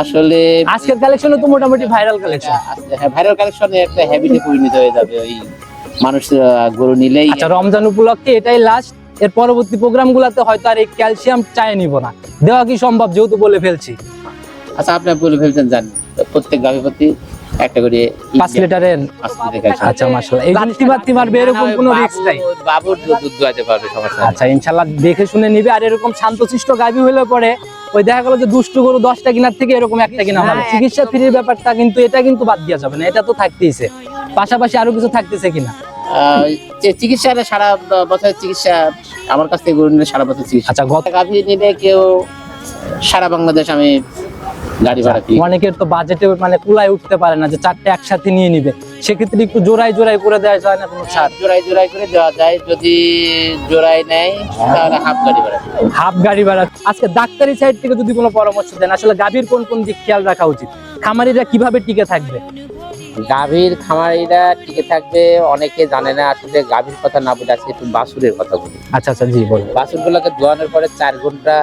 আসলে আজকের কালেকশনে তো মোটামুটি ভাইরাল কালেকশন হ্যাঁ ভাইরাল কালেকশনে একটা হ্যাবিটে পরিণত হয়ে যাবে ওই মানুষ গরু নিলেই। আচ্ছা রমজান উপলক্ষে এটাই লাস্ট এর পরবর্তী হয়তো আর এই ক্যালসিয়াম চায় নিব না। দেওয়া কি সম্ভব যেহেতু বলে ফেলছি। আচ্ছা আপনি বলে ফেলছেন জান। প্রত্যেক গাভী প্রতি একটা করে লিটারের লিটার আচ্ছা মাশাআল্লাহ। এই জিনিসটি এরকম কোনো রিস্ক নাই। বাবুর দুধ দুধ পারবে সমস্যা আচ্ছা দেখে শুনে নিবে আর এরকম শান্তশিষ্ট গাভী হলে পরে ওই দেখা গেল যে দুষ্টু গরু দশটা কিনার থেকে এরকম একটা কিনা ভালো। চিকিৎসা ফ্রির ব্যাপারটা কিন্তু এটা কিন্তু বাদ দেওয়া যাবে না এটা তো থাকতেইছে। পাশাপাশি আরও কিছু থাকতেছে কিনা? আহ, যে চিকিৎসা সারা বছরের চিকিৎসা আমার কাছ থেকে গরু নিলে সারা বছর চিকিৎসা। আচ্ছা গত গাভী নিলে কেউ সারা বাংলাদেশ আমি গাড়ি ভাড়া অনেকের তো বাজেটে মানে কুলায় উঠতে পারে না যে চারটে একসাথে নিয়ে নিবে। সেক্ষেত্রে একটু জোড়াই জোড়াই করে দেওয়া যায় না কোনো ছাড়? জোড়াই জোড়াই করে দেওয়া যায়। যদি জোড়াই নেয় তাহলে হাফ গাড়ি ভাড়া। হাফ গাড়ি ভাড়া। আজকে ডাক্তারি সাইড থেকে যদি কোনো পরামর্শ দেন আসলে গাভীর কোন কোন দিক খেয়াল রাখা উচিত? খামারিরা কীভাবে টিকে থাকবে? গাভীর খামারিরা টিকে থাকবে অনেকে জানে না আসলে গাভীর কথা না বলে আজকে একটু বাসুরের কথা বলি। আচ্ছা আচ্ছা জি বলুন। বাছুর গুলোকে দোয়ানোর পরে চার ঘণ্টা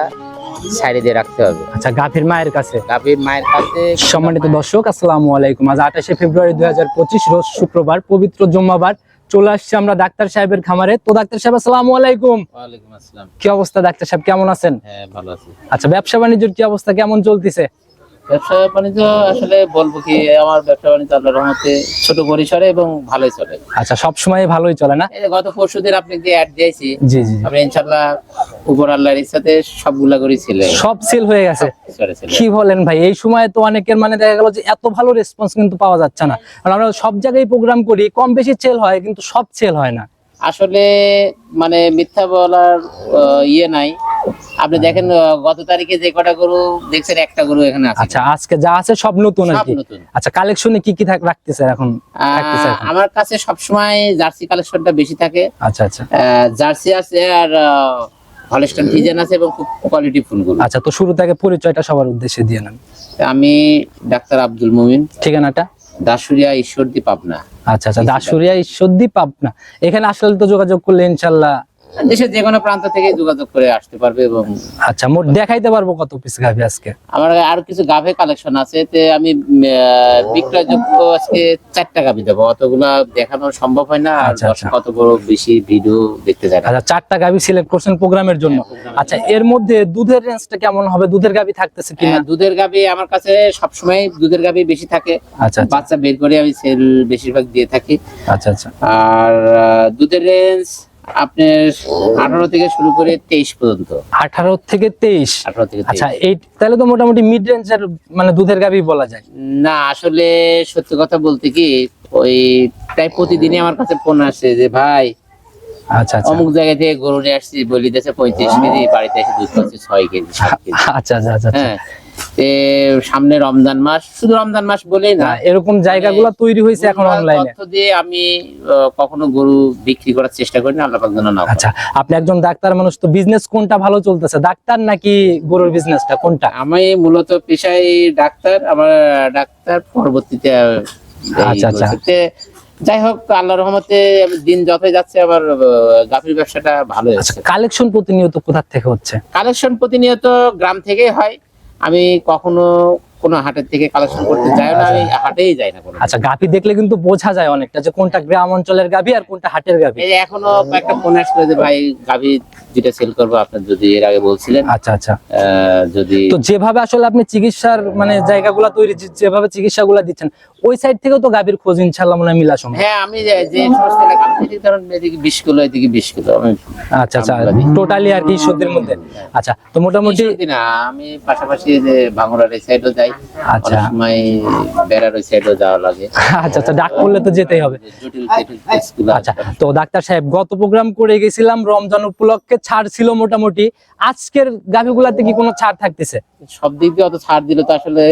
সাইডে দিয়ে রাখতে হবে। আচ্ছা গাভীর মায়ের কাছে? গাভীর মায়ের কাছে সম্মানিত দর্শক আসসালামু আলাইকুম। আজ আঠাশে ফেব্রুয়ারি দুই হাজার পঁচিশ রোজ শুক্রবার পবিত্র জুম্মাবার। চলে আসছি আমরা ডাক্তার সাহেবের খামারে। তো ডাক্তার সাহেব আসসালামু আলাইকুম। ওয়ালাইকুম আসসালাম। কি অবস্থা ডাক্তার সাহেব? কেমন আছেন? হ্যাঁ ভালো আছি। আচ্ছা ব্যবসা বাণিজ্যের কি অবস্থা? কেমন চলতেছে? ব্যবসা বাণিজ্য আসলে বলব কি আমার ব্যবসা বাণিজ্য আল্লাহর রহমতে ছোট পরিসরে এবং ভালোই চলে। আচ্ছা সব সময় ভালোই চলে না? গত পরশু দিন আপনি যে অ্যাড দিয়েছি জি জি আমি ইনশাআল্লাহ উপর আল্লাহর ইচ্ছাতে সবগুলা করে ছিলে সব সেল হয়ে গেছে। কি বলেন ভাই এই সময় তো অনেকের মানে দেখা গেল যে এত ভালো রেসপন্স কিন্তু পাওয়া যাচ্ছে না। কারণ আমরা সব জায়গায় প্রোগ্রাম করি কম বেশি সেল হয় কিন্তু সব সেল হয় না। আসলে মানে মিথ্যা বলার ইয়ে নাই। আপনি দেখেন গত তারিখে যে কটা গরু দেখছেন একটা গরু এখানে আছে। আচ্ছা আজকে যা আছে সব নতুন আর কি? আচ্ছা কালেকশনে কি কি থাক- রাখতেছে এখন? আমার কাছে সবসময় জার্সি কালেকশনটা বেশি থাকে। আচ্ছা আচ্ছা। জার্সি আছে আর হলস্টন ফিজেন আছে এবং খুব কোয়ালিটি ফুলগুলো আচ্ছা তো শুরু থেকে পরিচয়টা সবার উদ্দেশ্যে দিয়ে নেন। আমি ডাক্তার আব্দুল মুমিন। ঠিকানাটা? দাসুরিয়া ঈশ্বরদী পাবনা। আচ্ছা আচ্ছা দাসুরিয়া ঈশ্বরদীপ পাবনা। এখানে আসলে তো যোগাযোগ করলে ইনশাল্লাহ দেশের যে কোনো প্রান্ত থেকে যোগাযোগ করে আসতে পারবে এবং আচ্ছা মোট দেখাইতে পারব কত পিস গাভি আজকে? আমার আর কিছু গাভে কালেকশন আছে তে আমি উম, আহ, বিক্রয়যোগ্য আজকে চারটা গাভি দেবো। অতগুলা দেখানো সম্ভব হয় না আর আচ্ছা, আচ্ছা। কত বড় বেশি ভিডিও দেখতে যায় আচ্ছা চারটা গাভি সিলেক্ট করছেন প্রোগ্রামের জন্য। আচ্ছা এর মধ্যে দুধের রেঞ্জটা কেমন হবে? দুধের গাভি থাকতেছে কিনা? হ্যাঁ, দুধের গাভি আমার কাছে সবসময় দুধের গাভি বেশি থাকে। আচ্ছা আচ্ছা। বাচ্চা বের করে আমি সেল বেশিরভাগ দিয়ে থাকি। আচ্ছা আচ্ছা। আর দুধের রেঞ্জ আপনার আঠারো থেকে শুরু করে তেইশ পর্যন্ত। আঠারো থেকে তেইশ? আঠারো থেকে আচ্ছা এই তাহলে তো মোটামুটি মিড রেঞ্জের মানে দুধের গাভি বলা যায়। না আসলে সত্যি কথা বলতে কি ওই প্রায় প্রতিদিনই আমার কাছে ফোন আসে যে ভাই আচ্ছা আচ্ছা। অমুক জায়গা থেকে গরু নিয়ে আসছি বলি দিয়েছে পঁয়ত্রিশ কেজি বাড়িতে এসে দুধ পাচ্ছি ছয় কেজি আচ্ছা আচ্ছা আচ্ছা আচ্ছা। হ্যাঁ। সামনে রমজান মাস। শুধু রমজান মাস বলেই না। না, এরকম জায়গাগুলো তৈরি হয়েছে এখন অনলাইনে দিয়ে আমি কখনো গরু বিক্রি করার চেষ্টা করি না আল্লাহ পাক যেন না আচ্ছা আপনি একজন ডাক্তার মানুষ তো বিজনেস কোনটা ভালো চলতেছে? ডাক্তার নাকি গরুর বিজনেসটা কোনটা? আমি মূলত পেশায় ডাক্তার আমার ডাক্তার পরবর্তীতে আচ্ছা, আচ্ছা। যাই হোক আল্লাহ রহমতে দিন যতই যাচ্ছে আমার গাভীর ব্যবসাটা ভালো আচ্ছা হচ্ছে। কালেকশন প্রতিনিয়ত কোথা থেকে হচ্ছে? কালেকশন প্রতিনিয়ত গ্রাম থেকেই হয়। আমি কখনো কোনো হাটের থেকে কালেকশন করতে যাই না আমি হাটেই যাই না কোনো আচ্ছা গাভি দেখলে কিন্তু বোঝা যায় অনেকটা যে কোনটা গ্রাম অঞ্চলের গাভি আর কোনটা হাটের গাভি। এই এখনও একটা ফোন আসলো যে ভাই গাভী যেটা সেল করব যদি এর আগে বলছিলেন আচ্ছা আচ্ছা। যদি তো যেভাবে আসলে আপনি চিকিৎসার মানে জায়গাগুলো তৈরি যেভাবে চিকিৎসাগুলো দিচ্ছেন ওই সাইড থেকেও তো গাভীর খোঁজ মনে হয় মিলা সম্ভব। হ্যাঁ আমি যে সমস্ত আমি ধরুন এদিকে বিশ কিলো এদিকে বিশ কিলো আমি আচ্ছা আচ্ছা টোটালি আর কি সত্যির মধ্যে। আচ্ছা তো মোটামুটি না আমি পাশাপাশি যে ভাঙড়ার এই সাইডও যাই। আচ্ছা। সময় বেড়ার ওই সাইডও যাওয়া লাগে। আচ্ছা আচ্ছা ডাক করলে তো যেতেই হবে। আচ্ছা তো ডাক্তার সাহেব গত প্রোগ্রাম করে গেছিলাম রমজান উপলক্ষে ছাড় ছিল মোটামুটি। আজকের গাভিগুলাতে কি কোনো ছাড় থাকতেছে? সব দিক দিয়ে অত ছাড় দিলে তো আসলে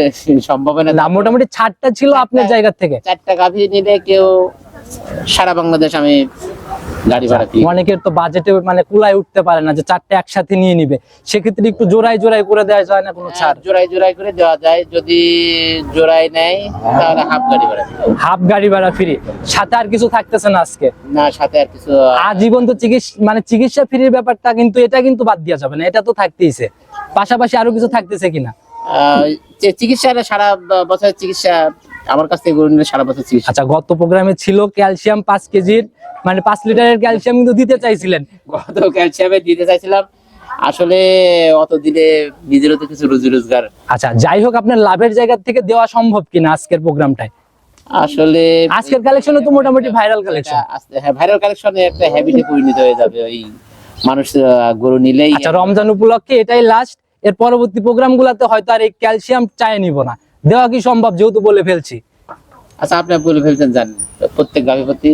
সম্ভব না। না মোটামুটি ছাড়টা ছিল আপনার জায়গা থেকে। চারটা গাভী নিলে কেউ সারা বাংলাদেশ আমি গাড়ি ভাড়া অনেকের তো বাজেটে মানে কুলায় উঠতে পারে না যে চারটে একসাথে নিয়ে নিবে। সেক্ষেত্রে একটু জোড়াই জোড়াই করে দেওয়া যায় না কোনো ছাড়? জোড়াই জোড়াই করে দেওয়া যায়। যদি জোড়াই নেয় তাহলে হাফ গাড়ি ভাড়া হাফ গাড়ি ভাড়া ফ্রি সাথে আর কিছু থাকতেছে না আজকে? না সাথে আর কিছু আজীবন তো চিকিৎসা মানে চিকিৎসা ফ্রির ব্যাপারটা কিন্তু এটা কিন্তু বাদ দেওয়া যাবে না। এটা তো থাকতেইছে। পাশাপাশি আরও কিছু থাকতেছে কিনা? আহ, যে চিকিৎসা সারা বছরের চিকিৎসা আমার কাছ থেকে সারা বছর চিকিৎসা। আচ্ছা গত প্রোগ্রামে ছিল ক্যালসিয়াম পাঁচ কেজির। মানে পাঁচ লিটারের ক্যালসিয়াম কিন্তু দিতে চাইছিলেন। গত ক্যালসিয়ামে দিতে চাইছিলাম? আসলে অত দিনে নিজেরও তো কিছু রুজি রোজগার। আচ্ছা যাই হোক আপনার লাভের জায়গা থেকে দেওয়া সম্ভব কিনা আজকের প্রোগ্রামটায়? আসলে আজকের কালেকশনে তো মোটামুটি ভাইরাল কালেকশন হ্যাঁ ভাইরাল কালেকশনে একটা হ্যাবিটে পরিণত হয়ে যাবে ওই মানুষ গরু নিলেই। আচ্ছা রমজান উপলক্ষে এটাই লাস্ট এর পরবর্তী প্রোগ্রাম গুলাতে হয়তো আর এই ক্যালসিয়াম চাই নিব না। দেওয়া কি সম্ভব যেহেতু বলে ফেলছি। আচ্ছা আপনি বলে ফেলছেন জানেন প্রত্যেক গাভী প্রতি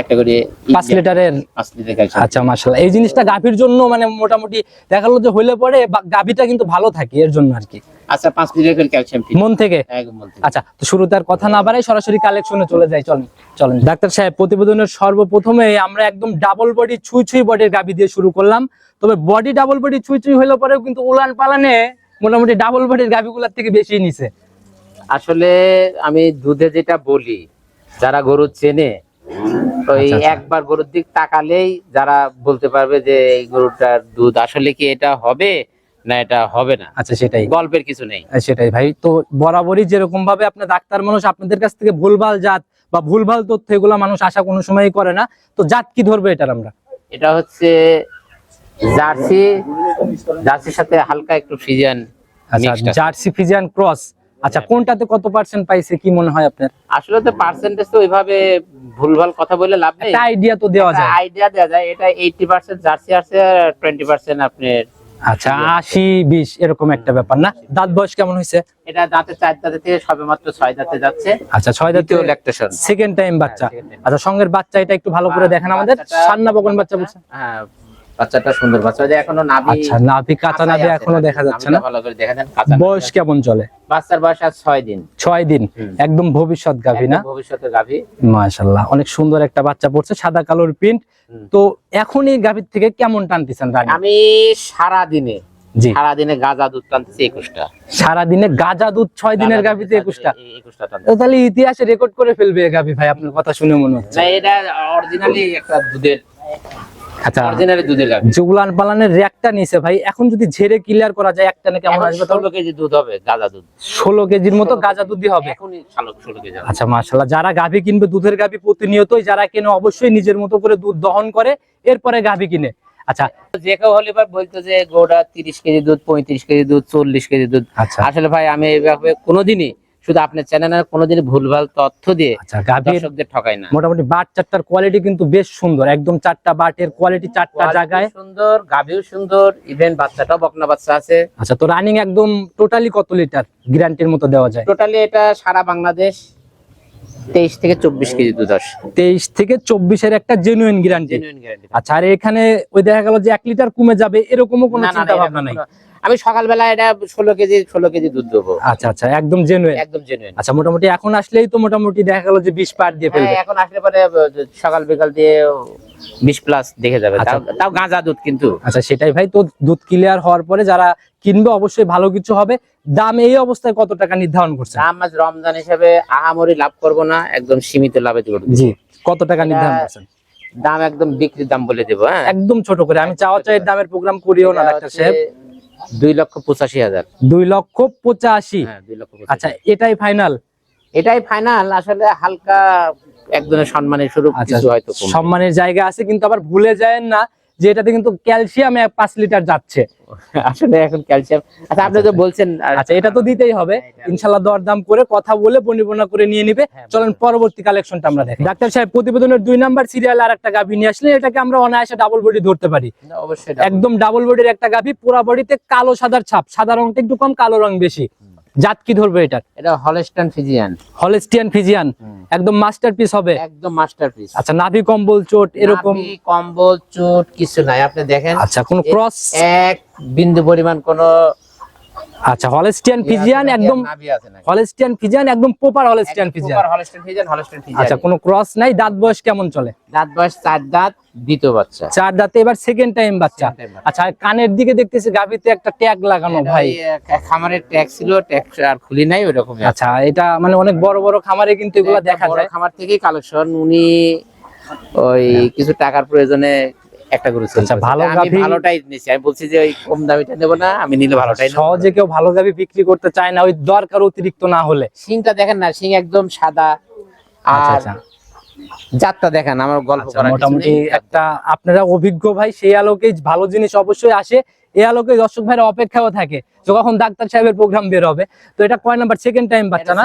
একটা করে পাঁচ লিটারের? পাঁচ লিটার আচ্ছা মাশাল্লাহ এই জিনিসটা গাভীর জন্য মানে মোটামুটি দেখাল যে হইলে পরে গাভীটা কিন্তু ভালো থাকে এর জন্য আর কি। আচ্ছা পাঁচ লিটার করে ক্যালসিয়াম মন থেকে? আচ্ছা তো শুরুতে আর কথা না বাড়াই সরাসরি কালেকশনে চলে যাই চলেন চলেন। ডাক্তার সাহেব প্রতিবেদনের সর্বপ্রথমে আমরা একদম ডাবল বডি ছুঁই ছুঁই বডির গাভী দিয়ে শুরু করলাম। তবে বডি ডাবল বডি ছুঁই ছুঁই হলে পরেও কিন্তু উলান পালানে মোটামুটি ডাবল বডির গাভীগুলোর থেকে বেশি নিছে। আসলে আমি দুধে যেটা বলি যারা গরু চেনে তো এই আচ্ছা, আচ্ছা। একবার গরুর দিক তাকালেই যারা বলতে পারবে যে এই গরুটার দুধ আসলে কি এটা হবে না এটা হবে না। আচ্ছা সেটাই। গল্পের কিছু নেই। সেটাই ভাই তো বরাবরই যেরকম ভাবে আপনার ডাক্তার মানুষ আপনাদের কাছ থেকে ভুলভাল জাত বা ভুলভাল তথ্য এগুলো মানুষ আশা কোনো সময়ই করে না তো জাত কি ধরবে এটার আমরা? এটা হচ্ছে জার্সি জার্সির সাথে হালকা একটু ফিজিয়ান আচ্ছা জার্সি ফিজিয়ান ক্রস আচ্ছা কোনটাতে কত পার্সেন্ট পাইছে কি মনে হয় আপনার? আসলে তো পার্সেন্টেজ তো ওইভাবে ভুলভাল কথা বলে লাভ নেই। একটা আইডিয়া তো দেওয়া যায়। আইডিয়া দেওয়া যায় এটা এইটি পার্সেন্ট জার্সি আছে টোয়েন্টি পার্সেন্ট আপনার আচ্ছা আশি বিশ এরকম একটা ব্যাপার না? দাঁত বয়স কেমন হয়েছে? এটা দাঁতে চার দাঁতে থেকে সবে মাত্র ছয় দাঁতে যাচ্ছে। আচ্ছা ছয় দাঁতে ল্যাকটেশন সেকেন্ড টাইম বাচ্চা। আচ্ছা সঙ্গের বাচ্চা এটা একটু ভালো করে দেখেন আমাদের। সান্না বকন বাচ্চা বলছে হ্যাঁ বাচ্চাটা সুন্দর। বাচ্চা এখনও নাভি আচ্ছা নাভি কাঁচা নাভি এখনও দেখা যাচ্ছে না? ভালো করে দেখা যান কাঁচা বয়স কেমন চলে? বাচ্চার বয়স আজ ছয় দিন। ছয় দিন। একদম ভবিষ্যৎ গাভী না? একদম ভবিষ্যতে গাভী। মাশাল্লাহ অনেক সুন্দর একটা বাচ্চা পড়ছে সাদা কালোর প্রিন্ট। তো এখন এই গাভীর থেকে কেমন টানতেছেন রানী? আমি সারা দিনে জি। সারা দিনে গাঁজা দুধ টানতেছি একুশটা। সারা দিনে গাজা দুধ ছয় দিনের গাভীতে একুশটা? তাহলে ইতিহাসে রেকর্ড করে ফেলবে গাভী ভাই আপনার কথা শুনে মনে হচ্ছে। না এটা অরিজিনালি একটা দুধের আচ্ছা অরিজিনালি জুগলান পালানের র্যাকটা নিছে ভাই। এখন যদি ঝেড়ে ক্লিয়ার করা যায় একটা না কেমন আসবে ষোলো কেজি দুধ হবে গাঁজা দুধ। ষোলো কেজির মতো গাজা দুধই হবে। এখনই ষোলো ষোলো কেজি আচ্ছা যারা গাভী কিনবে দুধের গাভী প্রতিনিয়তই যারা কেনে অবশ্যই নিজের মতো করে দুধ দহন করে এরপরে গাভী কিনে। আচ্ছা। যে কেউ হলে এবার বলতো যে গোটা তিরিশ কেজি দুধ পঁয়ত্রিশ কেজি দুধ চল্লিশ কেজি দুধ। আচ্ছা। আসলে ভাই আমি এইভাবে কোনোদিনই শুধু আপনার চ্যানেলে কোনোদিনই ভুলভাল তথ্য দিয়ে আচ্ছা দর্শকদের ঠকাই না। মোটামুটি বাট চারটার কোয়ালিটি কিন্তু বেশ সুন্দর একদম চারটা বাটের কোয়ালিটি চারটা জায়গায়। সুন্দর গাভীও সুন্দর ইভেন বাচ্চাটাও বকনা বাচ্চা আছে। আচ্ছা তো রানিং একদম টোটালি কত লিটার গ্যারান্টির মতো দেওয়া যায়? টোটালি এটা সারা বাংলাদেশ তেইশ থেকে চব্বিশ কেজি দুধ আসে। তেইশ থেকে চব্বিশের একটা জেনুইন গ্যারান্টি আচ্ছা আর এখানে ওই দেখা গেল যে এক লিটার কমে যাবে এরকমও কোনো চিন্তা ভাবনা নাই? আমি সকালবেলা এটা ষোলো কেজি ষোলো কেজি দুধ দেবো। আচ্ছা আচ্ছা একদম জেনুইন একদম জেনুইন আচ্ছা মোটামুটি এখন আসলেই তো মোটামুটি দেখা গেল যে বিশ পার দিয়ে ফেলবে। এখন আসলে পরে সকাল বিকাল দিয়ে বিশ প্লাস দেখে যাবে। আচ্ছা। তাও- গাঁজা দুধ কিন্তু। আচ্ছা সেটাই ভাই তো দুধ ক্লিয়ার হওয়ার পরে যারা কিনবে অবশ্যই ভালো কিছু হবে। দাম এই অবস্থায় কত টাকা নির্ধারণ করছে দাম আজ রমজান হিসেবে আহামরি লাভ করব না একদম সীমিত লাভে জি কত টাকা নির্ধারণ করছেন? দাম একদম বিক্রির দাম বলে দেবো হ্যাঁ। একদম ছোট করে আমি চাওয়া চাইয়ের দামের প্রোগ্রাম করিও না ডাক্তার সাহেব। দুই লক্ষ পঁচাশি হাজার। দুই লক্ষ পঁচাশি। হ্যাঁ আচ্ছা এটাই ফাইনাল এটাই ফাইনাল আসলে হালকা একজনের সম্মানের স্বরূপ আচ্ছা হয়তো সম্মানের জায়গা আছে কিন্তু আবার ভুলে যায় না। যে এটাতে কিন্তু ক্যালসিয়াম পাঁচ লিটার যাচ্ছে। আসলে এখন ক্যালসিয়াম আচ্ছা আপনি তো বলছেন আচ্ছা এটা তো দিতেই হবে। ইনশাল্লাহ দরদাম করে কথা বলে বনিবনা করে নিয়ে নিবে। হ্যাঁ, চলেন পরবর্তী কালেকশনটা আমরা দেখি। ডাক্তার সাহেব প্রতিবেদনের দুই নাম্বার সিরিয়াল আর একটা গাভী নিয়ে আসলে এটাকে আমরা অনায়াসে ডাবল বডি ধরতে পারি। অবশ্যই একদম ডাবল বডির একটা গাভী পুরা বডিতে কালো সাদার ছাপ। সাদা রংটা একটু কম কালো রং বেশি। জাত কি ধরবে এটা? এটা হলস্টান ফিজিয়ান। Holstein Friesian. একদম মাস্টারপিস হবে? একদম মাস্টারপিস আচ্ছা নাভি কম্বল চোট এরকম? নাভি, কম্বল চোট কিছু নাই। আপনি দেখেন আচ্ছা কোন ক্রস এক বিন্দু পরিমাণ কোন আচ্ছা হলেস্টিয়ান ফিজিয়ান একদম? হলেস্টিয়ান ফিজিয়ান একদম proper Holstein Friesian Holstein Friesian, Holstein Friesian. আচ্ছা কোনো ক্রস নাই দাঁত বয়স কেমন চলে? দাঁত বয়স চার দাঁত দ্বিতীয় বাচ্চা। চার দাঁতে এবার সেকেন্ড টাইম বাচ্চা। আচ্ছা কানের দিকে দেখতেছি গাভিতে একটা ট্যাগ লাগানো ভাই। খামারের ট্যাগ ছিল ট্যাক্স আর খুলি নাই ওরকম আচ্ছা এটা মানে অনেক বড় বড় খামারে কিন্তু এগুলো দেখা যায়। খামার থেকেই কালেকশন উনি ওই কিছু টাকার প্রয়োজনে একটা গরু আচ্ছা, ভালো আমি ভালোটাই নিছি। আমি বলছি যে ওই কম দামিটা নেব না আমি নিলে ভালোটাই সহজে কেউ ভালো গাভি বিক্রি করতে চায় না ওই দরকার অতিরিক্ত না হলে। সিংটা দেখেন না সিং একদম সাদা। আচ্ছা আর আচ্ছা। জাতটা দেখেন আমার গল্প আচ্ছা, মোটামুটি একটা আপনারা অভিজ্ঞ ভাই সেই আলোকে ভালো জিনিস অবশ্যই আসে। এই আলোকে দর্শক ভাইরা অপেক্ষাও থাকে যে কখন ডাক্তার সাহেবের প্রোগ্রাম বের হবে। তো এটা কয় নাম্বার? সেকেন্ড টাইম বাচ্চা না।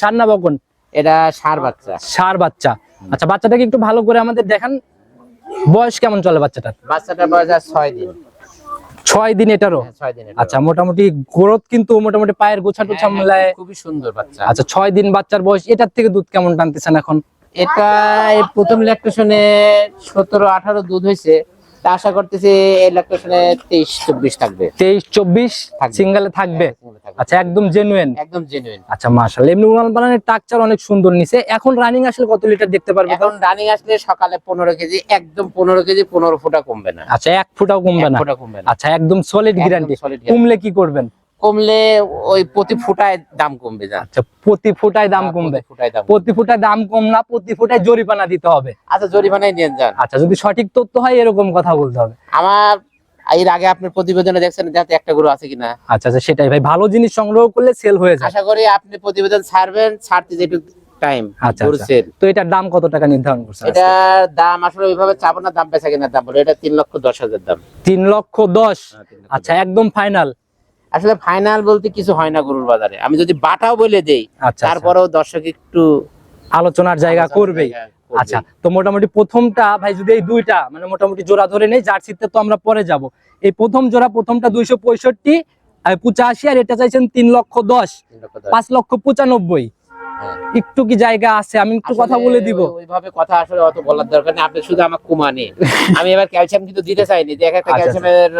সার না বকন? এটা সার বাচ্চা। সার বাচ্চা। আচ্ছা বাচ্চাটাকে একটু ভালো করে আমাদের দেখান। বয়স কেমন চলে বাচ্চাটার? বাচ্চাটার বয়স আর ছয় দিন। ছয় দিন এটারও? হ্যাঁ, আচ্ছা মোটামুটি গ্রোথ কিন্তু মোটামুটি পায়ের গোছা টোছা মিলায়। খুবই সুন্দর বাচ্চা। আচ্ছা ছয় দিন বাচ্চার বয়স এটার থেকে দুধ কেমন টানতেছেন এখন? এটা প্রথম ল্যাকটেশনে সতেরো আঠারো দুধ হয়েছে। তা আশা করতেছি এই ল্যাকটেশনে তেইশ চব্বিশ থাকবে। তেইশ চব্বিশ থাকবে। সিঙ্গেলে থাকবে। আচ্ছা একদম জেনুইন একদম জেনুইন আচ্ছা মার্শাল এমনি উলান বানানের টাকচার অনেক সুন্দর নিছে। এখন রানিং আসলে কত লিটার দেখতে পারবে এখন রানিং আসলে সকালে পনেরো কেজি একদম পনেরো কেজি পনেরো ফুটা কমবে না। আচ্ছা এক ফুটাও কমবে না? ফুটা কমবে না। আচ্ছা একদম সলিড গ্যারান্টি সলিড কমলে কি করবেন? কমলে ওই প্রতি ফুটায় দাম কমবে আচ্ছা প্রতি ফুটায় দাম হ্যাঁ, কমবে। প্রতি ফুটায় দাম প্রতি ফুটায় দাম কম না প্রতি ফুটায় জরিমানা দিতে হবে। আচ্ছা জরিমানায় নিয়ে যান। আচ্ছা যদি সঠিক তথ্য হয় এরকম কথা বলতে হবে। আমার এর আগে আপনার প্রতিবেদনে দেখছেন যাতে একটা গরু আছে কিনা। আচ্ছা আচ্ছা সেটাই ভাই। ভালো জিনিস সংগ্রহ করলে সেল হয়ে যায়। আশা করি আপনি প্রতিবেদন ছাড়বেন ছাড়তে যেটু টাইম আচ্ছা, আচ্ছা। তো এটার দাম কত টাকা নির্ধারণ করছে এটার দাম আসলে ওইভাবে চাবো না দাম বেচা কিনা দাম বলে। এটা তিন লক্ষ দশ হাজার দাম। তিন লক্ষ দশ? হ্যাঁ, আচ্ছা একদম ফাইনাল আসলে ফাইনাল বলতে কিছু হয় না গরুর বাজারে আমি যদি বাটাও বলে দেই আচ্ছা আচ্ছা। তারপরেও দর্শক একটু আলোচনার জায়গা করবেই। আচ্ছা তো মোটামুটি প্রথমটা ভাই যদি এই দুইটা মানে মোটামুটি জোড়া ধরে নেই জার্সিতে তো আমরা পরে যাব এই প্রথম জোড়া প্রথমটা দুইশো পঁয়ষট্টি পঁচাশি আর এটা চাইছেন তিন লক্ষ দশ। পাঁচ লক্ষ পঁচানব্বই। একটু কি জায়গা আছে? আমি একটু কথা বলে দিব। ওইভাবে কথা আসলে অত বলার দরকার নেই আপনি শুধু আমার কুমানি আমি এবার ক্যালসিয়াম কিন্তু দিতে চাইনি। যে এক একটা আচ্ছা, ক্যালসিয়ামের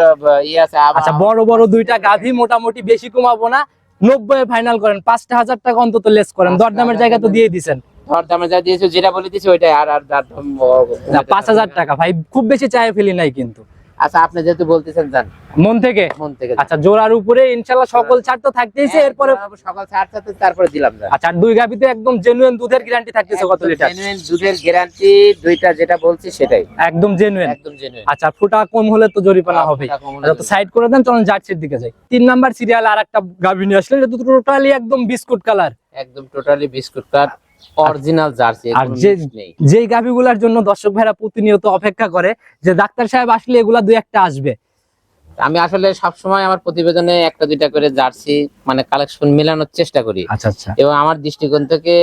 ইয়ে আছে আচ্ছা বড় বড় দুইটা গাভী মোটামুটি বেশি কমাবো না। নব্বই ফাইনাল করেন। পাঁচটা হাজার টাকা অন্তত লেস করেন। দরদামের জায়গা তো দিয়ে যা দিয়েছ যেটা বলে দিয়েছি ওইটাই। আর আর পাঁচ হাজার টাকা। ভাই খুব বেশি চাই ফেলি নাই কিন্তু। আচ্ছা আপনি যেহেতু বলতেছেন জান মন থেকে? মন থেকে আচ্ছা জোড়ার উপরে ইনশাল্লাহ সকল ছাড় তো থাকতেইছে এরপরে হ্যাঁ, সকাল সাড়ে তারপরে দিলাম আচ্ছা আর দুই গাভিতে একদম জেনুইন দুধের গ্যারান্টি থাকতেছে কত লিটার genuine দুধের গ্যারান্টি দুইটা যেটা বলছি সেটাই। একদম জেনুইন একদম জেনুইন আচ্ছা ফুটা কম হলে তো জরিমানা হবে। আচ্ছা তো সাইড করে দেন চলুন জার্সির দিকে যাই। তিন নাম্বার সিরিয়াল আর একটা গাভি নিয়ে আসলেন এটা টোটালি একদম বিস্কুট কালার একদম totally biscuit cut original Jersey আর যে যেই গাভিগুলার জন্য দর্শক ভাইরা প্রতিনিয়ত অপেক্ষা করে যে ডাক্তার সাহেব আসলে এগুলা দুই একটা আসবে। আমি আসলে সবসময় আমার প্রতিবেদনে একটা দুইটা করে জার্সি মানে কালেকশন মেলানোর চেষ্টা করি। আচ্ছা আচ্ছা। এবং আমার দৃষ্টিকোণ থেকে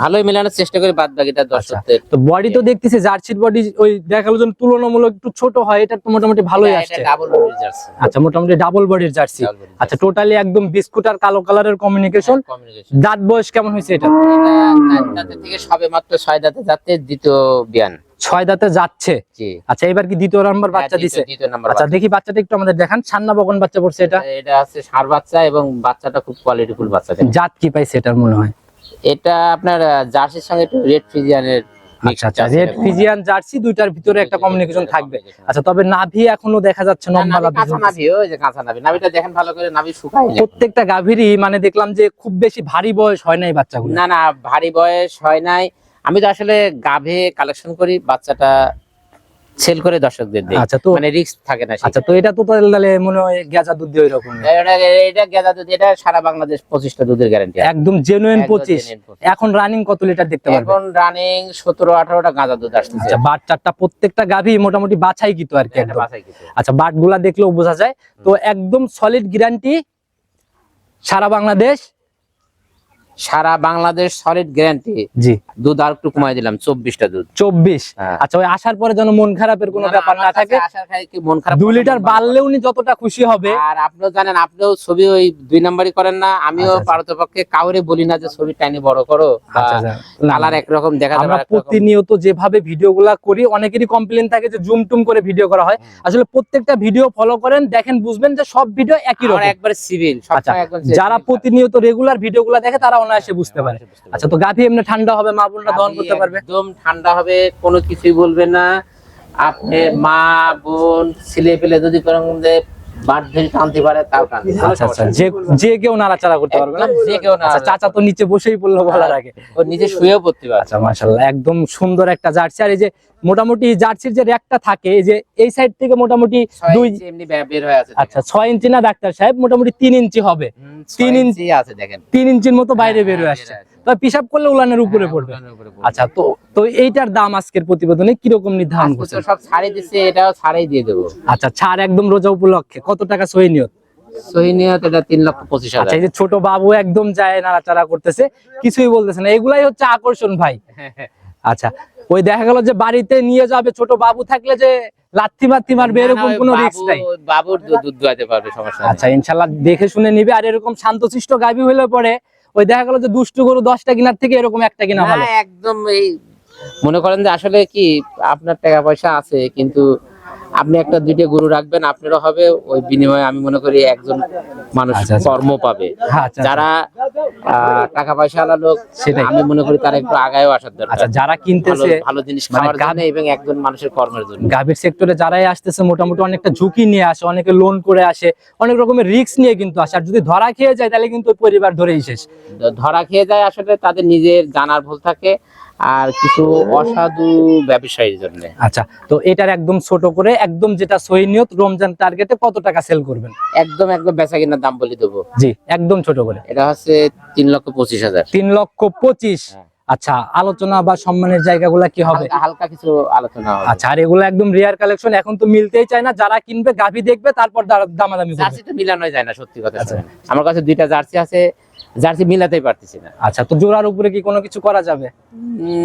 ভালোই মেলানোর চেষ্টা করি বাদ বাকিটা দর্শকদের তো বডি তো দেখতেছি জার্সির বডি ওই দেখাল যেন তুলনামূলক একটু ছোট হয় এটা তো মোটামুটি ভালোই আসছে। ডাবল বডির জার্সি আচ্ছা মোটামুটি ডাবল বডির জার্সি আচ্ছা টোটালি একদম বিস্কুট আর কালো কালারের কমিউনিকেশন কমিউনিকেশন দাঁত বয়স কেমন হয়েছে এটা? দাঁতের থেকে সবে মাত্র ছয় দাঁতে যাতে দ্বিতীয় বিয়ান। ছয় দাঁতে যাচ্ছে? জি। আচ্ছা এবার কি দ্বিতীয় নাম্বার বাচ্চা হ্যাঁ, দিছে? দ্বিতীয়- দ্বিতীয় নাম্বার আচ্ছা দেখি বাচ্চাটা একটু আমাদের দেখান। সান্না বকন বাচ্চা পড়ছে এটা। এটা আছে ষাঁড় বাচ্চা এবং বাচ্চাটা খুব কোয়ালিটিফুল বাচ্চা। জাত কি পাইছে এটার মনে হয়? এটা আপনার জার্সির সঙ্গে একটু রেড ফিজিয়ানের আচ্ছা আচ্ছা রেড ফিজিয়ান জার্সি দুইটার ভিতরে একটা কমিউনিকেশন থাকবে। আচ্ছা তবে নাভি এখনও দেখা যাচ্ছে নম্বালা কাঁচা নাভি ওই যে কাঁচা নাভি নাভিটা দেখেন ভালো করে নাভি শুকায় প্রত্যেকটা গাভীরই মানে দেখলাম যে খুব বেশি ভারী বয়স হয় নাই বাচ্চাগুলো। না না ভারী বয়স হয় নাই। আমি তো আসলে গাভে কালেকশন করি বাচ্চাটা সেল করে দর্শকদের দিই আচ্ছা তো মানে রিস্ক থাকে না আচ্ছা তো এটা তো তাহলে মনে হয় গেজা দুধ দিয়ে ওইরকম। এটা গেদা দুধ এটা সারা বাংলাদেশ পঁচিশটা দুধের গ্যারান্টি একদম জেনুইন পঁচিশ। এখন রানিং কত লিটার দেখতে পারবে? এখন রানিং সতেরো আঠারোটা গাঁজা দুধ আসতেছে। আচ্ছা বাট চারটা প্রত্যেকটা গাভী মোটামুটি বাছাই কিতো আর কি বাছাই আচ্ছা বাটগুলা দেখলেও বোঝা যায়। তো একদম সলিড গ্যারান্টি সারা বাংলাদেশ সারা বাংলাদেশ সলিড গ্যারান্টি জি। দুধ আর একটু কমাই দিলাম চব্বিশটা দুধ। চব্বিশ? হ্যাঁ। আচ্ছা ওই আসার পরে যেন মন খারাপের কোনো ব্যাপার না থাকে মন খারাপ দুই লিটার বাড়লে উনি যতটা খুশি হবে। আর আপনিও জানেন আপনিও ছবি ওই দুই নাম্বারই করেন না আমিও আচ্ছা, আচ্ছা। পারতপক্ষে কাউরে বলি না যে ছবি টাইনি বড় করো আচ্ছা, আচ্ছা। কালার একরকম দেখা যাবে প্রতিনিয়ত যেভাবে ভিডিও গুলা করি অনেকেরই কমপ্লেন থাকে যে জুম টুম করে ভিডিও করা হয়। আসলে প্রত্যেকটা ভিডিও ফলো করেন দেখেন বুঝবেন যে সব ভিডিও একই রকম। একবার সিভিল আচ্ছা যারা প্রতিনিয়ত রেগুলার ভিডিও গুলা দেখে তারা অনায়াসে বুঝতে পারে। আচ্ছা তো গাভী এমনি ঠান্ডা হবে মা বোনরা দহন করতে পারবে? একদম ঠান্ডা হবে কোনো কিছুই বলবে না। আপনি মা বোন ছেলে পেলে যদি কোনো মধ্যে টানতে পারে তাও টানতে আচ্ছা আচ্ছা যে যে কেউ নাড়াচাড়া করতে পারবে না? একদম যে কেউ না আচ্ছা চাচা তো নিচে বসেই পড়ল বলার আগে। ও নিজে শুয়েও পড়তে পারে আচ্ছা মাশাল্লাহ একদম সুন্দর একটা জার্সি। আর এই যে মোটামুটি জার্সির যে র্যাকটা থাকে এই যে এই সাইড থেকে মোটামুটি দুই ইঞ্চি এমনি বের হয়ে আছে আচ্ছা ছয় ইঞ্চি না ডাক্তার সাহেব? মোটামুটি তিন ইঞ্চি হবে। তিন ইঞ্চি- আছে দেখেন। তিন ইঞ্চির মতো বাইরে হ্যাঁ, বের হয়ে হ্যাঁ, আসছে। বের হয়ে তো পিসাব করলে উলানের উপরে পড়বে। উলানের উপরে পড়বে। আচ্ছা তো তো এইটার দাম আজকের প্রতিবেদনে কীরকম নির্ধারণ তো সব ছাড়ে দিচ্ছে এটাও ছাড়াই দিয়ে দেবো। আচ্ছা ছাড় একদম রোজা উপলক্ষে কত টাকা সহি নিয়ত? আচ্ছা ছোট বাবু একদম যায় নাড়াচাড়া করতেছে কিছুই বলতেছে না। এগুলাই হচ্ছে আকর্ষণ ভাই। আচ্ছা ওই দেখা গেল যে বাড়িতে নিয়ে যাবে ছোট বাবু থাকলে যে লাথি মারবে এরকম কোনো রিস্ক নাই। বাবুর দুধ দোয়াতে পারবে সমস্যা আচ্ছা ইনশাল্লাহ দেখে শুনে নিবে আর এরকম শান্তশিষ্ট গাভী হলে পরে ওই দেখা গেল যে দুষ্টু গরু দশটা কিনার থেকে এরকম একটা কিনা ভালো। একদম এই মনে করেন যে আসলে কি আপনার টাকা পয়সা আছে কিন্তু আপনি একটা দুইটা গরু রাখবেন আপনারও হবে ওই বিনিময়ে আমি মনে করি একজন মানুষ আচ্ছা, আচ্ছা। কর্ম পাবে। হ্যাঁ, আচ্ছা যারা টাকা পয়সা আলা লোক সেটাই। আমি মনে করি তারা একটু আগায়ও আসার দরকার। আচ্ছা যারা কিনতেছে ভালো জিনিস মানে খাওয়ার জন্য এবং একজন মানুষের কর্মের জন্য। গাভীর সেক্টরে যারাই আসতেছে মোটামুটি অনেকটা ঝুঁকি নিয়ে আসে অনেকে লোন করে আসে অনেক রকমের রিস্ক নিয়ে কিন্তু আসে। আর যদি ধরা খেয়ে যায় তাহলে কিন্তু পরিবার ধরেই শেষ। ধরা খেয়ে যায় আসলে তাদের নিজের জানার ভুল থাকে। আর কিছু অসাধু ব্যবসায়ীর জন্য। আচ্ছা তো এটার একদম ছোট করে একদম যেটা সহি নিয়ত রমজান টার্গেটে কত টাকা সেল করবেন? একদম একদম বেচা কেনার দাম বলে দেবো। জি একদম ছোট করে। এটা হচ্ছে তিন লক্ষ পঁচিশ হাজার। তিন লক্ষ পঁচিশ? হ্যাঁ। আচ্ছা আলোচনা বা সম্মানের জায়গাগুলা কি হবে? হালকা কিছু আলোচনা আচ্ছা আর এগুলো একদম রেয়ার কালেকশন এখন তো মিলতেই চায় না। যারা কিনবে গাভী দেখবে তারপর দাম- দামাদামি জার্সি তো মিলানো যায় না সত্যি কথা আচ্ছা। আমার কাছে দুইটা জার্সি আছে জার্সি মিলাতেই পারতেছি না। আচ্ছা তো জোড়ার উপরে কি কোনো কিছু করা যাবে?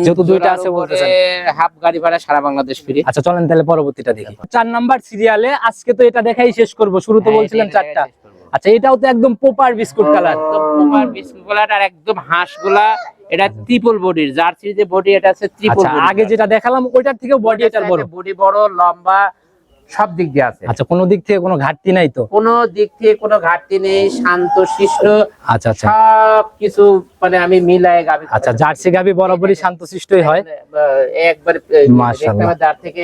যেহেতু দুইটা আছে বলতেছেন। হাফ গাড়ি ভাড়া সারা বাংলাদেশ ফ্রি। আচ্ছা চলেন তাহলে পরবর্তীটা দেখি। চার নাম্বার সিরিয়ালে আজকে তো এটা দেখাই শেষ করব। শুরুতে হ্যাঁ, বলছিলেন চারটা। আচ্ছা এটাও তো একদম পোপার বিস্কুট কালার প্রপার বিস্কুটগুলা আর একদম হাঁসগুলা এটা ট্রিপল বডির জার্সির যে বডি এটা আছে ট্রিপল আচ্ছা আগে যেটা দেখালাম ওইটার থেকেও বডি এটার বড়। বডি বড় লম্বা সব দিক দিয়ে আছে। আচ্ছা কোনো দিক থেকে কোনো ঘাটতি নাই তো? কোনো দিক থেকে কোনো ঘাটতি নেই শান্ত শিষ্ট আচ্ছা আচ্ছা। সব কিছু মানে আমি মিলাই গাবি আচ্ছা জার্সি গাবি বরাবরই শান্ত শিষ্টই হয়। একবার মাশাআল্লাহ। দাঁত থেকে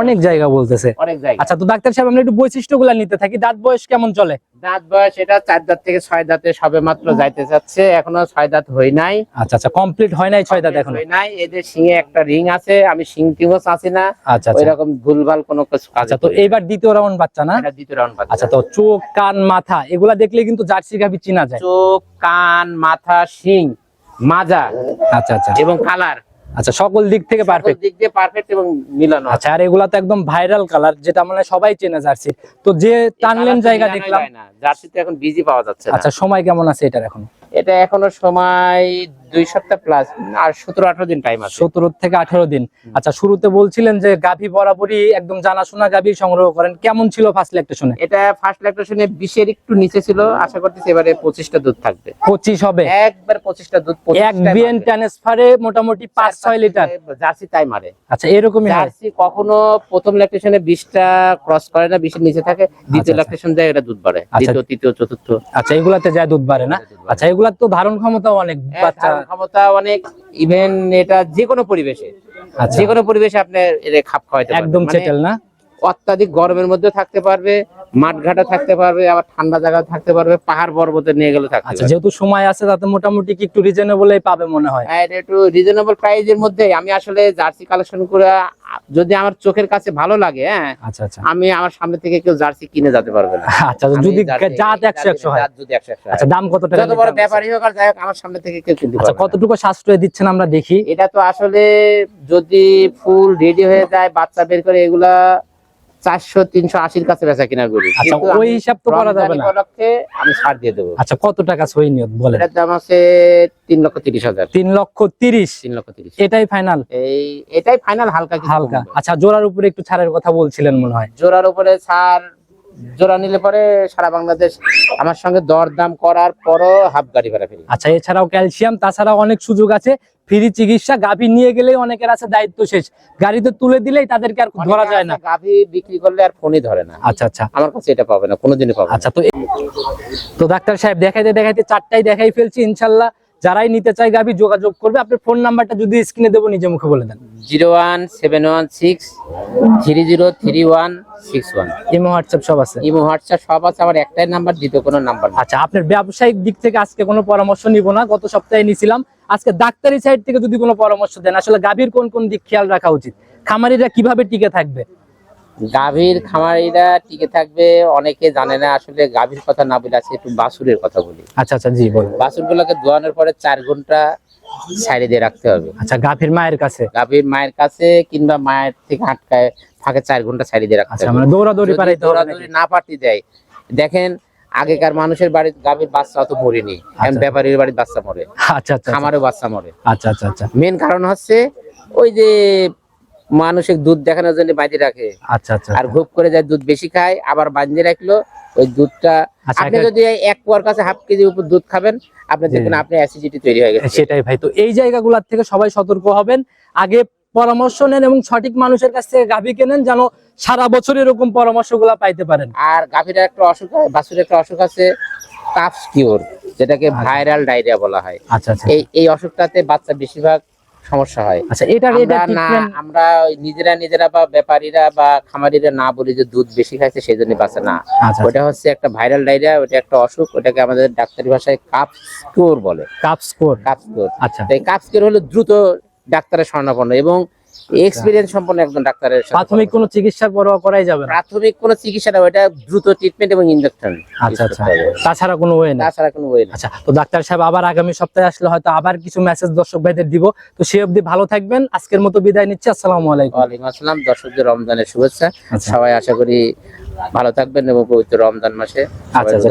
অনেক জায়গা বলতেছে। অনেক জায়গা। আচ্ছা তো ডাক্তার সাহেব আমরা একটু বৈশিষ্ট্যগুলা নিতে থাকি। দাঁত বয়স কেমন চলে? দাঁত বয়স এটা চার দাঁত থেকে ছয় দাঁতে সবে মাত্র যাইতে চাচ্ছে এখনও ছয় দাঁত হই নাই। আচ্ছা আচ্ছা কমপ্লিট হয় নাই ছয় দাঁত এখন? হই নাই। এদের সিংহে একটা রিং আছে। আমি সিং টিংও চাচ্ছি না। আচ্ছা ওই আচ্ছা ভুলভাল কোনো কিছু আচ্ছা তো এইবার দ্বিতীয় রাউন্ড বাচ্চা না? এটা দ্বিতীয় রাউন্ড বাচ্চা। আচ্ছা তো চোখ কান মাথা এগুলা দেখলে কিন্তু জার্সি গাভি চিনা যায়। চোখ কান মাথা শিং মাজা আচ্ছা আচ্ছা। এবং কালার। আচ্ছা সকল দিক থেকে পারফেক্ট দিক দিয়ে পারফেক্ট এবং মিলানো আচ্ছা আর এগুলা তো একদম ভাইরাল কালার যেটা মানে সবাই চেনে জার্সি। তো যে টানলেন জায়গা দেখলাম। জার্সি তো এখন বিজি পাওয়া যাচ্ছে আচ্ছা সময় কেমন আছে এটার এখন? এটা এখনও সময় দুই সপ্তাহ প্লাস আর সতেরো আঠারো দিন টাইম আছে। সতেরো থেকে আঠারো দিন। আচ্ছা শুরুতে বলছিলেন যে গাভী বরাবরই একদম জানাশোনা গাভী সংগ্রহ করেন। কেমন ছিল ফার্স্ট ল্যাকটেশনে এটা ফার্স্ট ল্যাকটেশনে বিশের একটু নিচে ছিল আশা করতেছি এবারে পঁচিশটা দুধ থাকবে। পঁচিশ হবে? একবার পঁচিশটা দুধ এক বিএন ট্রান্সফারে মোটামুটি পাঁচ ছয় লিটার জার্সি তাই মারে আচ্ছা এরকমই জার্সি কখনো প্রথম ল্যাকটেশনে বিশটা ক্রস করে না বিশের নিচে থাকে। দ্বিতীয় আচ্ছা। ল্যাকটেশন যায় এটা দুধ বাড়ে। আচ্ছা। দ্বিতীয় তৃতীয় চতুর্থ। আচ্ছা এগুলাতে যায় দুধ বাড়ে না? আচ্ছা এগুলার তো ধারণ ক্ষমতাও অনেক হ্যাঁ, বাচ্চা ক্ষমতা অনেক ইভেন এটা যে কোনো পরিবেশে। আচ্ছা। যে কোনো পরিবেশে আপনার খাপ খাওয়াইতে একদম মানে চেটেল না? অত্যাধিক গরমের মধ্যে থাকতে পারবে মাঠঘাটে থাকতে পারবে আবার ঠান্ডা জায়গায় থাকতে পারবে পাহাড় পর্বতে নিয়ে গেলে থাকতে আচ্ছা পারবে। যেহেতু সময় আছে তাতে মোটামুটি কি একটু রিজনেবলই পাবে মনে হয়? আর একটু রিজনেবল প্রাইজের মধ্যে আমি আসলে জার্সি কালেকশন করে যদি আমার চোখের কাছে ভালো লাগে হ্যাঁ আচ্ছা আচ্ছা। আমি আমার সামনে থেকে কেউ জার্সি কিনে যেতে পারবে না। আচ্ছা আমি যদি জাত একশো একশো হয়। যদি একশো একশো হয়। আচ্ছা দাম কত টাকা যত বড় ব্যাপারই হোক আর যাই হোক আমার সামনে থেকে কেউ কিনতে আচ্ছা পারবে না। কতটুকু সাশ্রয় দিচ্ছেন আমরা দেখি? এটা তো আসলে যদি ফুল রেডি হয়ে যায় বাচ্চা বের করে এগুলা চারশো তিনশো আশির কাছে বেচা কিনা করি আচ্ছা ওই আমি হিসাব তো করা যাবে না। আমি ছাড় দিয়ে দেবো। আচ্ছা কত টাকা সই নিয়ত বলে এটার দাম আছে তিন লক্ষ তিরিশ হাজার। তিন লক্ষ তিরিশ? তিন লক্ষ তিরিশ। এটাই ফাইনাল এই এটাই ফাইনাল হালকা হালকা। আচ্ছা জোড়ার উপরে একটু ছাড়ের কথা বলছিলেন মনে হয়। জোড়ার উপরে ছাড় জোড়া নিলে পরে সারা বাংলাদেশ আমার সঙ্গে দরদাম করার পরও হাফ গাড়ি ভাড়া ফেরি আচ্ছা এছাড়াও ক্যালসিয়াম তাছাড়াও অনেক সুযোগ আছে। ফ্রি চিকিৎসা গাভী নিয়ে গেলেই অনেকের আছে দায়িত্ব শেষ। গাড়িতে তুলে দিলেই তাদেরকে আর ধরা যায় না। গাভি বিক্রি করলে আর ফোনই ধরে না। আচ্ছা আচ্ছা। আমার কাছে এটা পাবে না কোনোদিনই পাবে আচ্ছা তো তো ডাক্তার সাহেব দেখাইতে দেখাইতে চারটাই দেখাই ফেলছি ইনশাল্লাহ। যারাই নিতে চায় গাভী যোগাযোগ করবে। আপনার ফোন নাম্বারটা যদি স্ক্রিনে দেবো নিজে মুখে বলে দেন। Zero one seven one six three zero three one six one. Imo WhatsApp সব আছে? ইমো হোয়াটসঅ্যাপ সব আছে আমার একটাই নাম্বার দ্বিতীয় কোনো নাম্বার আচ্ছা আপনার ব্যবসায়িক দিক থেকে আজকে কোনো পরামর্শ নিব না গত সপ্তাহে নিছিলাম। আজকে ডাক্তারি সাইড থেকে যদি কোনো পরামর্শ দেন আসলে গাভীর কোন কোন দিক খেয়াল রাখা উচিত? খামারিরা কীভাবে টিকে থাকবে? গাভীর খামারিরা টিকে থাকবে অনেকে জানে না আসলে গাভীর কথা না বলে আছে একটু বাসুরের কথা বলি। আচ্ছা আচ্ছা জি বলুন। বাছুর গুলোকে দোয়ানোর পরে চার ঘণ্টা সাইডে দিয়ে রাখতে হবে। আচ্ছা গাভীর মায়ের কাছে? গাভীর মায়ের কাছে কিংবা মায়ের থেকে আটকায় ফাঁকে চার ঘণ্টা সাইডে দিয়ে রাখতে আচ্ছা হবে। মানে দৌড়াদৌড়ি যদি পারাইতে হবে দৌড়াদৌড়ি না পারতে দেয় দেখেন আগেকার মানুষের বাড়ির গাভীর বাচ্চা অত মরেনি এখন আচ্ছা। ব্যাপারীর বাড়ির বাচ্চা মরে আচ্ছা আচ্ছা আচ্ছা। আমারও বাচ্চা মরে। আচ্ছা আচ্ছা আচ্ছা। মেন কারণ হচ্ছে ওই যে মানুষের দুধ দেখানোর জন্য বাইরে রাখে। আচ্ছা আচ্ছা আর ভোগ করে যায় দুধ বেশি খায় আবার বাঁধিয়ে রাখল ওই দুধটা আচ্ছা, আপনি যদি এক পোয়ার কাছে হাফ কেজি উপর দুধ খাবেন আপনি দেখবেন। আপনি অ্যাসিডিটি তৈরি হয়ে গেছে। সেটাই ভাই। তো এই জায়গাগুলোর থেকে সবাই সতর্ক হবেন। আগে পরামর্শ নেন এবং সঠিক মানুষের কাছ থেকে গাভী কেনেন যেন সারা বছর এরকম পরামর্শগুলো পাইতে পারেন। আর গাভীর একটা অসুখ বাছুরের একটা অসুখ আছে কাফ কিওর যেটাকে ভাইরাল ডায়রিয়া বলা হয়। আচ্ছা আচ্ছা। এই এই অসুখটাতে বাচ্চা বেশিরভাগ সমস্যা হয়। আচ্ছা এটা এটা আমরা না আমরা ওই নিজেরা নিজেরা বা ব্যাপারীরা বা খামারিরা না বলি যে দুধ বেশি খাইছে সেই জন্য বাঁচে না। আচ্ছা ওটা হচ্ছে একটা ভাইরাল ডায়রিয়া ওটা একটা অসুখ ওটাকে আমাদের ডাক্তারি ভাষায় কাপ স্কোর বলে। Cup score. Cup score. আচ্ছা। এই কাপ স্কোর হলো দ্রুত ডাক্তারের শরণাপন্ন এবং এক্সপিরিয়েন্স সম্পন্ন একজন ডাক্তারের সাথে প্রাথমিক কোনো চিকিৎসার পরোয়া করাই যাবে না? প্রাথমিক কোনো চিকিৎসা না ওটা দ্রুত ট্রিটমেন্ট এবং ইনজেকশন আচ্ছা আচ্ছা। তাছাড়া কোনো ওয়ে না তাছাড়া কোনো ওয়ে না আচ্ছা তো ডাক্তার সাহেব আবার আগামী সপ্তাহে আসলে হয়তো আবার কিছু মেসেজ দর্শক ভাইদের দিব। তো সে অবধি ভালো থাকবেন আজকের মতো বিদায় নিচ্ছি আসসালামু আলাইকুম। ওয়ালাইকুম আসসালাম দর্শকদের রমজানের শুভেচ্ছা। আচ্ছা। সবাই আশা করি ভালো থাকবেন এবং পবিত্র রমজান মাসে আচ্ছা, আচ্ছা,